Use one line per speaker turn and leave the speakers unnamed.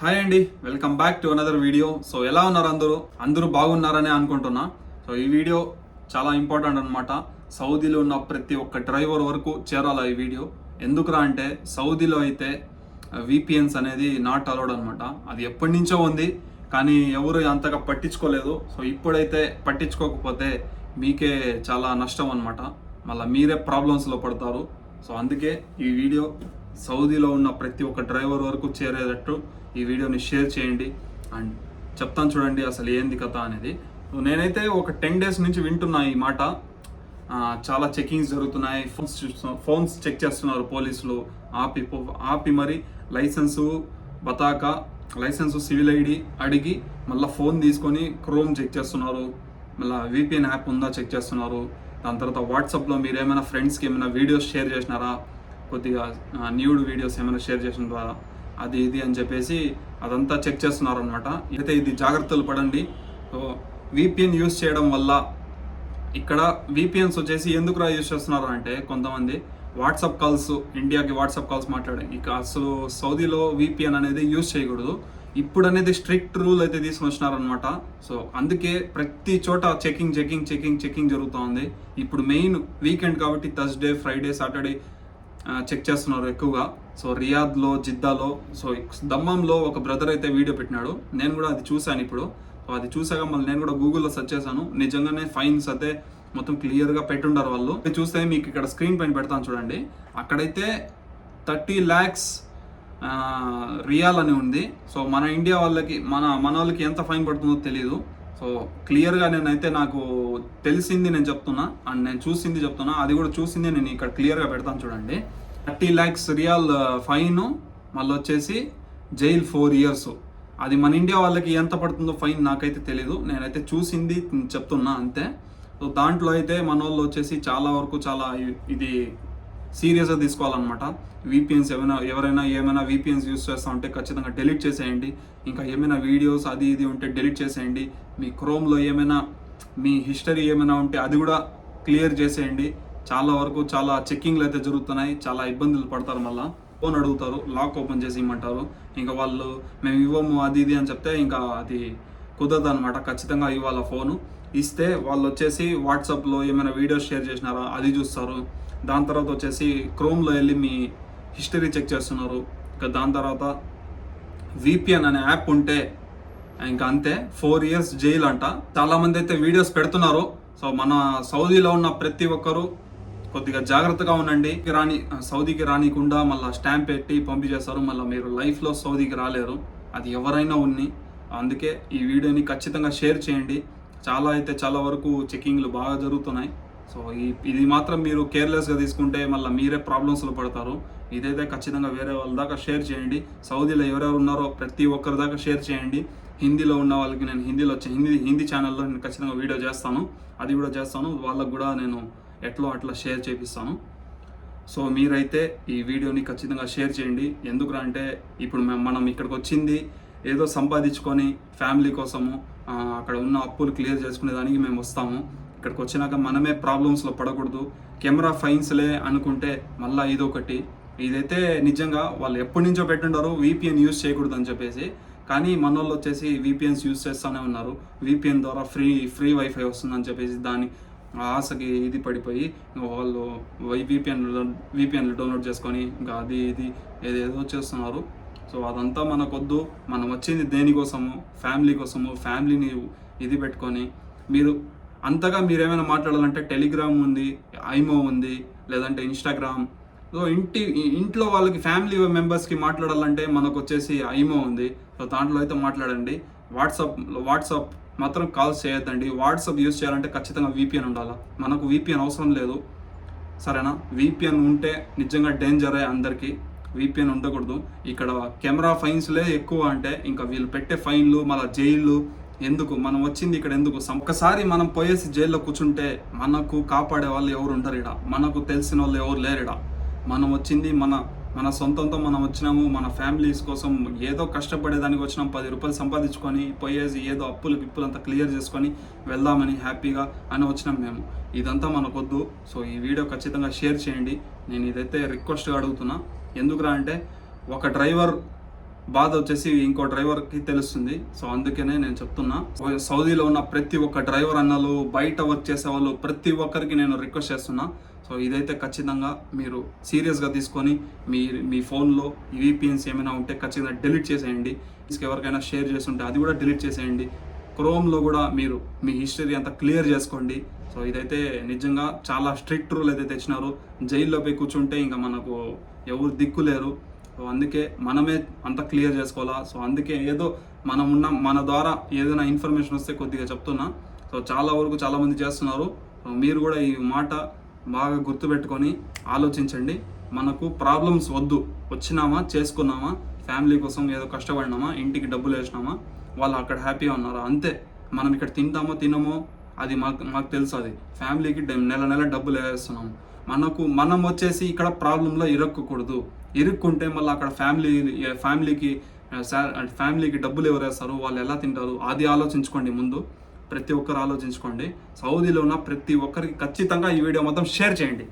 Hi అండి welcome back to another video so ఎలా ఉన్నారు అందరూ? అందరూ బాగున్నారనే అనుకుంటున్నా. సో ఈ వీడియో చాలా ఇంపార్టెంట్ అనమాట సౌదీలో ఉన్న ప్రతి ఒక్క డ్రైవర్ వరకు చేరాలి ఈ వీడియో ఎందుకురా అంటే సౌదీలో అయితే uh, విపిఎన్స్ అనేది నాట్ అలౌడ్ అనమాట అది ఎప్పటి నుంచో ఉంది కానీ ఎవరు అంతగా పట్టించుకోలేదు. సో ఇప్పుడైతే పట్టించుకోకపోతే మీకే చాలా నష్టం అనమాట మళ్ళీ మీరే ప్రాబ్లమ్స్లో పడతారు. సో అందుకే ఈ వీడియో సౌదీలో ఉన్న ప్రతి ఒక్క డ్రైవర్ వరకు చేరేటట్టు ఈ వీడియోని షేర్ చేయండి. అండ్ చెప్తాను చూడండి అసలు ఏంది కథ అనేది. నేనైతే ఒక టెన్ డేస్ నుంచి వింటున్నా ఈ మాట. చాలా చెకింగ్స్ జరుగుతున్నాయి. ఫోన్స్ ఫోన్స్ చెక్ చేస్తున్నారు పోలీసులు. ఆపి పో- ఆపి మరి లైసెన్సు బతాకా లైసెన్సు సివిల్ ఐడి అడిగి మళ్ళీ ఫోన్ తీసుకొని క్రోమ్ చెక్ చేస్తున్నారు. మళ్ళీ విపిఎన్ యాప్ ఉందా చెక్ చేస్తున్నారు. దాని తర్వాత వాట్సాప్లో మీరు ఏమైనా ఫ్రెండ్స్కి ఏమైనా వీడియోస్ షేర్ చేసినారా? కొద్దిగా న్యూడ్ వీడియోస్ ఏమైనా షేర్ చేసినారా అది ఇది అని చెప్పేసి అదంతా చెక్ చేస్తున్నారు అనమాట అయితే ఇది జాగ్రత్తలు పడండి. సో విపిఎన్ యూస్ చేయడం వల్ల ఇక్కడ విపిఎన్స్ వచ్చేసి ఎందుకు రా యూస్ చేస్తున్నారు అంటే కొంతమంది వాట్సాప్ కాల్స్ ఇండియాకి వాట్సాప్ కాల్స్ మాట్లాడే ఇక అసలు సౌదీలో విపిఎన్ అనేది యూస్ చేయకూడదు. ఇప్పుడు అనేది స్ట్రిక్ట్ రూల్ అయితే తీసుకొచ్చినారనమాట సో అందుకే ప్రతి చోట చెకింగ్ చెకింగ్ చెకింగ్ చెకింగ్ జరుగుతూ ఉంది. ఇప్పుడు మెయిన్ వీకెండ్ కాబట్టి థర్స్డే ఫ్రైడే సాటర్డే చెక్ చేస్తున్నారు ఎక్కువగా. సో రియాద్లో జిద్దాలో సో దమ్మంలో ఒక బ్రదర్ అయితే వీడియో పెట్టినాడు. నేను కూడా అది చూశాను ఇప్పుడు. సో అది చూసాక మళ్ళీ నేను కూడా గూగుల్లో సెర్చ్ చేశాను. నిజంగానే ఫైన్స్ అయితే మొత్తం క్లియర్గా పెట్టుండారు వాళ్ళు. ఇది చూస్తే మీకు ఇక్కడ స్క్రీన్ పైన పెడతాను చూడండి. అక్కడైతే థర్టీ ల్యాక్స్ రియాల్ అని ఉంది. సో మన ఇండియా వాళ్ళకి మన మన వాళ్ళకి ఎంత ఫైన్ పడుతుందో తెలియదు సో క్లియర్గా నేనైతే నాకు తెలిసింది నేను చెప్తున్నా అండ్ నేను చూసింది చెప్తున్నా అది కూడా చూసింది నేను ఇక్కడ క్లియర్గా పెడతాను చూడండి. థర్టీ ల్యాక్స్ రియాల్ ఫైన్ మళ్ళీ వచ్చేసి జైల్ ఫోర్ ఇయర్స్. అది మన ఇండియా వాళ్ళకి ఎంత పడుతుందో ఫైన్ నాకైతే తెలీదు నేనైతే చూసింది చెప్తున్నా అంతే. సో దాంట్లో అయితే మన వాళ్ళు వచ్చేసి చాలా వరకు చాలా ఇది సీరియస్గా తీసుకోవాలన్నమాట. విపిఎన్స్ ఏమైనా ఎవరైనా ఏమైనా విపిఎన్స్ యూస్ చేస్తా ఉంటే ఖచ్చితంగా డిలీట్ చేసేయండి. ఇంకా ఏమైనా వీడియోస్ అది ఇది ఉంటే డిలీట్ చేసేయండి. మీ క్రోమ్లో ఏమైనా మీ హిస్టరీ ఏమైనా ఉంటే అది కూడా క్లియర్ చేసేయండి. చాలా వరకు చాలా చెక్కింగ్లు అయితే జరుగుతున్నాయి. చాలా ఇబ్బందులు పడతారు మళ్ళీ. ఫోన్ అడుగుతారు లాక్ ఓపెన్ చేసి ఇమ్మంటారు. ఇంకా వాళ్ళు మేము ఇవ్వము అది ఇది అని చెప్తే ఇంకా అది కుదరదు అనమాట ఖచ్చితంగా ఇవ్వాలి ఫోను ఇస్తే వాళ్ళు వచ్చేసి వాట్సాప్లో ఏమైనా వీడియోస్ షేర్ చేసినారా అది చూస్తారు. దాని తర్వాత వచ్చేసి క్రోమ్లో వెళ్ళి మీ హిస్టరీ చెక్ చేస్తున్నారు. ఇంకా దాని తర్వాత విపిఎన్ అనే యాప్ ఉంటే ఇంకా అంతే ఫోర్ ఇయర్స్ జైలు అంట. చాలా మంది అయితే వీడియోస్ పెడుతున్నారు. సో మన సౌదీలో ఉన్న ప్రతి ఒక్కరు కొద్దిగా జాగ్రత్తగా ఉండండి. రాని సౌదీకి రానికుండా మళ్ళీ స్టాంప్ పెట్టి పంపించేస్తారు. మళ్ళీ మీరు లైఫ్లో సౌదీకి రాలేరు. అది ఎవరైనా ఉన్ని. అందుకే ఈ వీడియోని ఖచ్చితంగా షేర్ చేయండి. చాలా అయితే చాలా వరకు చెకింగ్లు బాగా జరుగుతున్నాయి. సో ఈ ఇది మాత్రం మీరు కేర్లెస్గా తీసుకుంటే మళ్ళీ మీరే ప్రాబ్లమ్స్లో పడతారు. ఇదైతే ఖచ్చితంగా వేరే వాళ్ళ దాకా షేర్ చేయండి. సౌదీలో ఎవరెవరు ఉన్నారో ప్రతి ఒక్కరి దాకా షేర్ చేయండి. హిందీలో ఉన్న వాళ్ళకి నేను హిందీలో వచ్చే హిందీ హిందీ ఛానల్లో నేను ఖచ్చితంగా వీడియో చేస్తాను. అది కూడా చేస్తాను. వాళ్ళకు కూడా నేను ఎట్లో అట్లా షేర్ చేపిస్తాను. సో మీరైతే ఈ వీడియోని ఖచ్చితంగా షేర్ చేయండి. ఎందుకురా అంటే ఇప్పుడు మేము మనం ఇక్కడికి వచ్చింది ఏదో సంపాదించుకొని ఫ్యామిలీ కోసము అక్కడ ఉన్న అప్పులు క్లియర్ చేసుకునే దానికి మేము వస్తాము. ఇక్కడికి వచ్చినాక మనమే ప్రాబ్లమ్స్లో పడకూడదు. కెమెరా ఫైన్స్లే అనుకుంటే మళ్ళీ ఇదొకటి. ఇదైతే నిజంగా వాళ్ళు ఎప్పటి నుంచో పెట్టుండారు వీపీఎన్ యూస్ చేయకూడదు అని చెప్పేసి. కానీ మన వాళ్ళు వచ్చేసి వీపీఎన్స్ యూస్ చేస్తూనే ఉన్నారు. వీపీఎన్ ద్వారా ఫ్రీ ఫ్రీ వైఫై వస్తుందని చెప్పేసి దాని ఆ ఆశకి ఇది పడిపోయి వాళ్ళు విపిఎన్ విపిఎన్లు డౌన్లోడ్ చేసుకొని ఇంకా అది ఇది ఏదేదో చేస్తున్నారు. సో అదంతా మనకొద్దు. మనం వచ్చింది దేనికోసము ఫ్యామిలీ కోసము ఫ్యామిలీని ఇది పెట్టుకొని మీరు అంతగా మీరు ఏమైనా మాట్లాడాలంటే టెలిగ్రామ్ ఉంది ఐమో ఉంది లేదంటే ఇన్స్టాగ్రామ్. సో ఇంటి ఇంట్లో వాళ్ళకి ఫ్యామిలీ మెంబర్స్కి మాట్లాడాలంటే మనకు వచ్చేసి ఐమో ఉంది. సో దాంట్లో అయితే మాట్లాడండి. వాట్సాప్ వాట్సాప్ మాత్రం కాల్స్ చేయొద్దండి. వాట్సాప్ యూస్ చేయాలంటే ఖచ్చితంగా విపిఎన్ ఉండాలి? మనకు విపిఎన్ అవసరం లేదు. సరేనా? విపిఎన్ ఉంటే నిజంగా డేంజరే అందరికీ. విపిఎన్ ఉండకూడదు. ఇక్కడ కెమెరా ఫైన్స్లే ఎక్కువ అంటే ఇంకా వీళ్ళు పెట్టే ఫైన్లు మళ్ళీ జైళ్ళు ఎందుకు? మనం వచ్చింది ఇక్కడ ఎందుకు? ఒక్కసారి మనం పోయేసి జైల్లో కూర్చుంటే మనకు కాపాడే వాళ్ళు ఎవరు ఉంటారు ఇడ మనకు తెలిసిన వాళ్ళు ఎవరు లేరు ఇడ మనం వచ్చింది మన మన సొంతంతో మనం వచ్చినాము మన ఫ్యామిలీస్ కోసం ఏదో కష్టపడేదానికి వచ్చినాం పది రూపాయలు సంపాదించుకొని పోయేసి ఏదో అప్పులు పిప్పులు అంతా క్లియర్ చేసుకొని వెళ్దామని హ్యాపీగా అని వచ్చినాం మేము. ఇదంతా మనకొద్దు. సో ఈ వీడియో ఖచ్చితంగా షేర్ చేయండి. నేను ఇదైతే రిక్వెస్ట్గా అడుగుతున్నా. ఎందుకురా అంటే ఒక డ్రైవర్ బాధ వచ్చేసి ఇంకో డ్రైవర్కి తెలుస్తుంది. సో అందుకనే నేను చెప్తున్నా. సౌదీలో ఉన్న ప్రతి ఒక్క డ్రైవర్ అన్నలు బయట వర్క్ చేసే వాళ్ళు ప్రతి ఒక్కరికి నేను రిక్వెస్ట్ చేస్తున్నా. సో ఇదైతే ఖచ్చితంగా మీరు సీరియస్గా తీసుకొని మీ మీ ఫోన్లో విపిఎన్స్ ఏమైనా ఉంటే ఖచ్చితంగా డిలీట్ చేసేయండి. ఎవరికైనా షేర్ చేస్తుంటే అది కూడా డిలీట్ చేసేయండి. క్రోమ్లో కూడా మీరు మీ హిస్టరీ అంతా క్లియర్ చేసుకోండి. సో ఇదైతే నిజంగా చాలా స్ట్రిక్ట్ రూల్ అయితే తెచ్చినారు. జైల్లో పోయి కూర్చుంటే ఇంకా మనకు ఎవరు దిక్కు లేరు. సో అందుకే మనమే అంత క్లియర్ చేసుకోవాలా. సో అందుకే ఏదో మనం ఉన్న మన ద్వారా ఏదైనా ఇన్ఫర్మేషన్ వస్తే కొద్దిగా చెప్తున్నా. సో చాలా వరకు చాలామంది చేస్తున్నారు. సో మీరు కూడా ఈ మాట బాగా గుర్తుపెట్టుకొని ఆలోచించండి. మనకు ప్రాబ్లమ్స్ వద్దు. వచ్చినామా చేసుకున్నామా ఫ్యామిలీ కోసం ఏదో కష్టపడినామా ఇంటికి డబ్బులు వేసినామా వాళ్ళు అక్కడ హ్యాపీగా ఉన్నారా? అంతే. మనం ఇక్కడ తింటామో తినమో అది మాకు మాకు తెలుసు అది. ఫ్యామిలీకి నెల నెల డబ్బులు వేస్తున్నాం మనకు మనం వచ్చేసి ఇక్కడ ప్రాబ్లంలో ఇరక్కకూడదు. ఇరుక్కుంటే మళ్ళీ అక్కడ ఫ్యామిలీ ఫ్యామిలీకి ఫ్యామిలీకి డబ్బులు ఎవరు వేస్తారు? వాళ్ళు ఎలా తింటారు? అది ఆలోచించుకోండి ముందు. ప్రతి ఒక్కరు ఆలోచించుకోండి. సౌదీలో ఉన్న ప్రతి ఒక్కరికి ఖచ్చితంగా ఈ వీడియో మొత్తం షేర్ చేయండి.